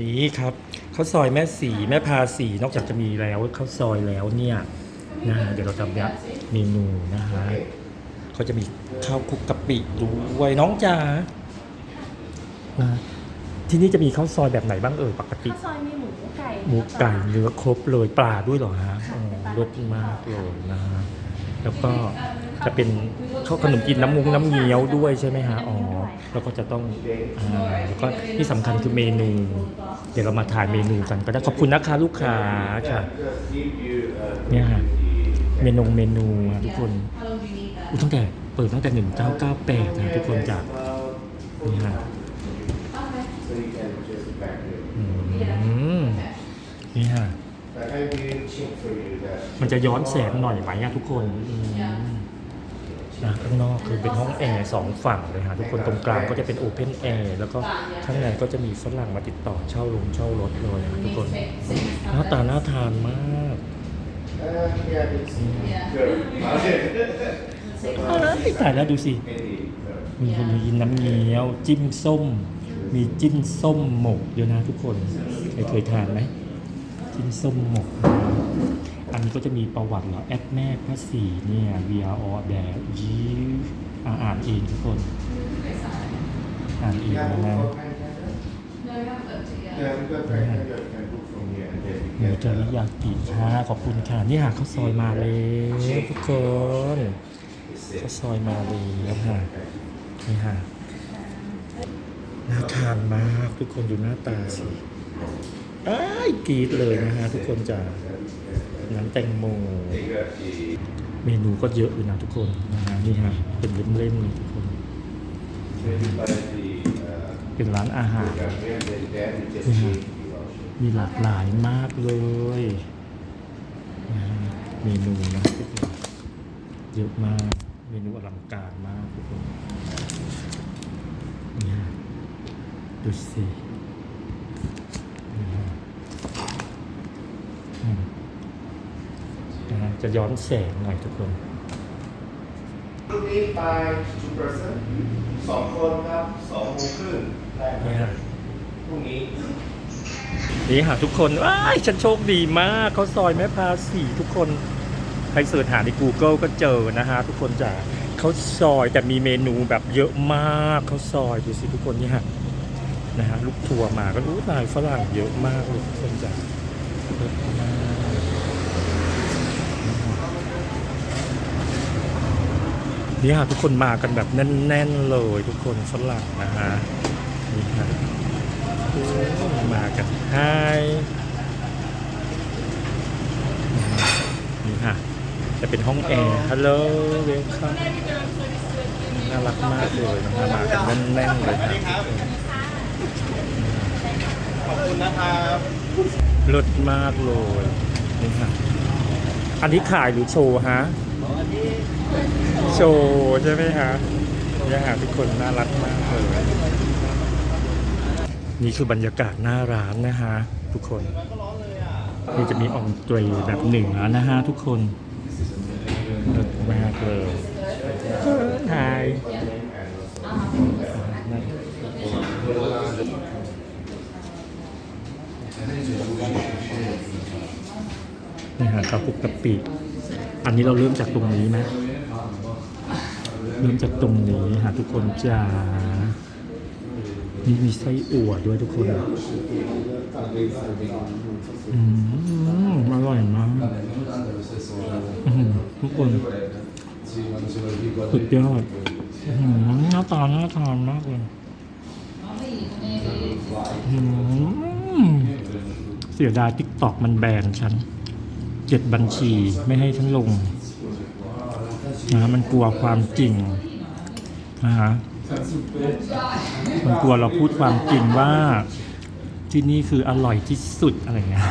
นี้ครับข้าวซอยแม่สีแม่พาสีนอกจากจะมีแล้วข้าวซอยแล้วเนี่ยนะฮะเดี๋ยวเราทำเนี่ยเมนูนะฮะเขาจะมีข้าวคลุกกะปิด้วยน้องจ๋านะที่นี่จะมีข้าวซอยแบบไหนบ้างเอ่ยปกติข้าวซอยมีหมูไก่หมูไก่เนื้อครบเลยปลาด้วยเหรอฮะอ๋อรสมากเลยนะฮะแล้วก็จะเป็นข้าวขนมจีนน้ำมุ้งน้ำเงี้ยวด้วยใช่ไหมฮะอ๋อ แล้วก็จะต้องอ่าแล้วก็ที่สำคัญคือเมนู เดี๋ยวเรามาถ่ายเมนูกันก็ได้ขอบคุณนะคะลูกค้าค่ะ เนี่ยฮะเมนูเมนูอะทุกคนอุยตั้งแต่เปิดตั้งแต่ 1998นะทุกคนจาก นี่ฮะ อืม นี่ฮะ มันจะย้อนแสงหน่อยไหมอะทุกคนอืม นะข้างนอกคือเป็นห้องแอร์สองฝั่งเลยฮะทุกคนตรงกลางก็จะเป็นโอเพนแอร์แล้วก็ข้างในก็จะมีฝรั่งมาติดต่อเช่าลงเช่ารถเลยฮะทุกคนหน้าตาน่าทานมากเอ้ยตายแล้วดูสิ มีมีน้ำเงี้ยว จิ้มส้ม มีจิ้มส้มหมกเดียวนะทุกคนเคยเคยทานไหม จิ้มส้มหมกนะอันนี้ก็จะมีประวัติเหรอแอดแม่พระสีเนี่ย VR แบบยีอ่าอ่านเองทุกคน อ่านเองนะ หมูเทอริยากิค่ะขอบคุณค่ะ นี่หาข้าวซอยมาเลยทุกคนข้าวซอยมาเลยค่ะนี่ค่ะน่าทานมากทุกคนดูหน้าตาสิ อ้กรีดเลยนะฮะทุกคนจะน้ำแตงโม เมนูก็เยอะอยู่นะทุกคนนะฮะนี่ฮะเป็นเล่มๆเลยทุกคน เป็นร้านอาหารมีหลากหลายมากเลยนะฮะเมนูนะทุกคนเยอะมากเมนูอลังการมากทุกคนนี่ฮะดูสินี่ฮะอืมนะฮะ จะย้อนแสงหน่อยทุกคนรุ่นนี้ไป two person สองคนครับสองโมงครึ่งได้คนี่รับฮะพรุ่งนี้ นี่ค่ะทุกคนว้ายฉันโชคดีมากเขาซอยแม่พาสีทุกคน ใครเสิร์ชหาใน Google ก็เจอนะฮะ ทุกคนจ๋าเขาซอยแต่มีเมนูแบบเยอะมากเขาซอยดูสิทุกคนนี่ฮะนะฮะลูกทัวร์มาก็รู้นายฝรั่งเยอะมากเลยทุกคนจ๋าเยอะมาก นี่ฮะทุกคนมากันแบบแน่นๆเลยทุกคนฝรั่งนะฮะนี่ฮะมากันไฮนี่ค่ะจะเป็นห้องแอร์ฮัลโหลเวลคัมน่ารักมากเลยนะคะมากันแน่นๆเลยครับ ขอบคุณนะครับเลิศมากเลยนี่ค่ะอันนี้ขายหรือโชว์ฮะ ว์ใช่ไหมฮะเนี่ยฮะทุกคนน่ารักมากเลยนี่คือบรรยากาศหน้าร้านนะฮะทุกคนนี่จะมีอองตรีแบบเหนือนะฮะทุกคนเลิศมากเลยไฮนี่ฮะกระปุกกะปิ อันนี้เราเริ่มจากตรงนี้ไหม เริ่มจากตรงนี้ฮะทุกคนจ้านี่มีไส้อั่วด้วยทุกคนอืมอร่อยมากทุกคนสุดยอดอื้อหือหน้าตาน่าทานมากเลยอื้อหือเสียดายติ๊กตอกมันแบนฉัน เจ็ดบัญชีไม่ให้ฉันลง นะมันกลัวความจริงนะฮะมันกลัวเราพูดความจริงว่าที่นี่คืออร่อยที่สุดอะไรเงี้ย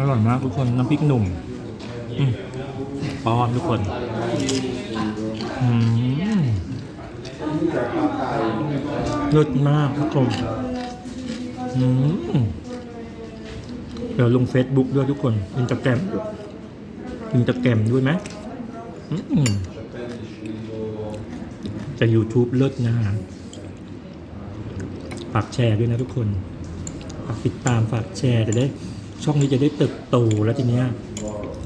อร่อยมากทุกคนน้ำพริกหนุ่มป้อนทุกคนอืมรสมากทุกคนอืม ดี๋ยวลง Facebook ด้วยทุกคนอินสตาแกรมอินสตาแกรมด้วยไหมจะ YouTube เลิศนะฮะฝากแชร์ด้วยนะทุกคนฝากติดตามฝากแชร์จะได้ ช่องนี้จะได้เติบโตแล้วทีเนี้ย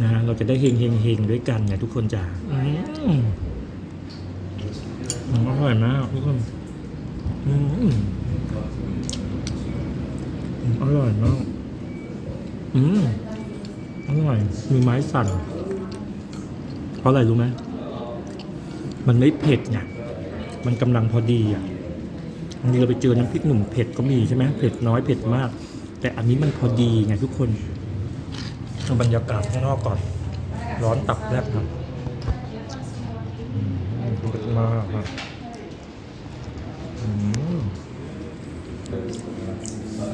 นะเราจะได้เฮงเฮงเฮงด้วยกันไงทุกคนจ้าอืมอร่อยมากทุกคนอืมอร่อยมาก อืมอร่อยมือไม้สั่น เพราะอะไรรู้ไหม มันไม่เผ็ดไงมันกำลังพอดีอะบางทีเราไปเจอน้ำพริกหนุ่มเผ็ดก็มีใช่ไหมเผ็ดน้อยเผ็ดมาก แต่อันนี้มันพอดีไงทุกคนเอาบรรยากาศข้างนอกก่อน ร้อนตับแลบครับเผ็ดมากครับอืม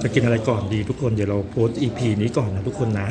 จะกินอะไรก่อนดีทุกคนเดี๋ยวเราโพสต์ EP นี้ก่อนนะทุกคนนะ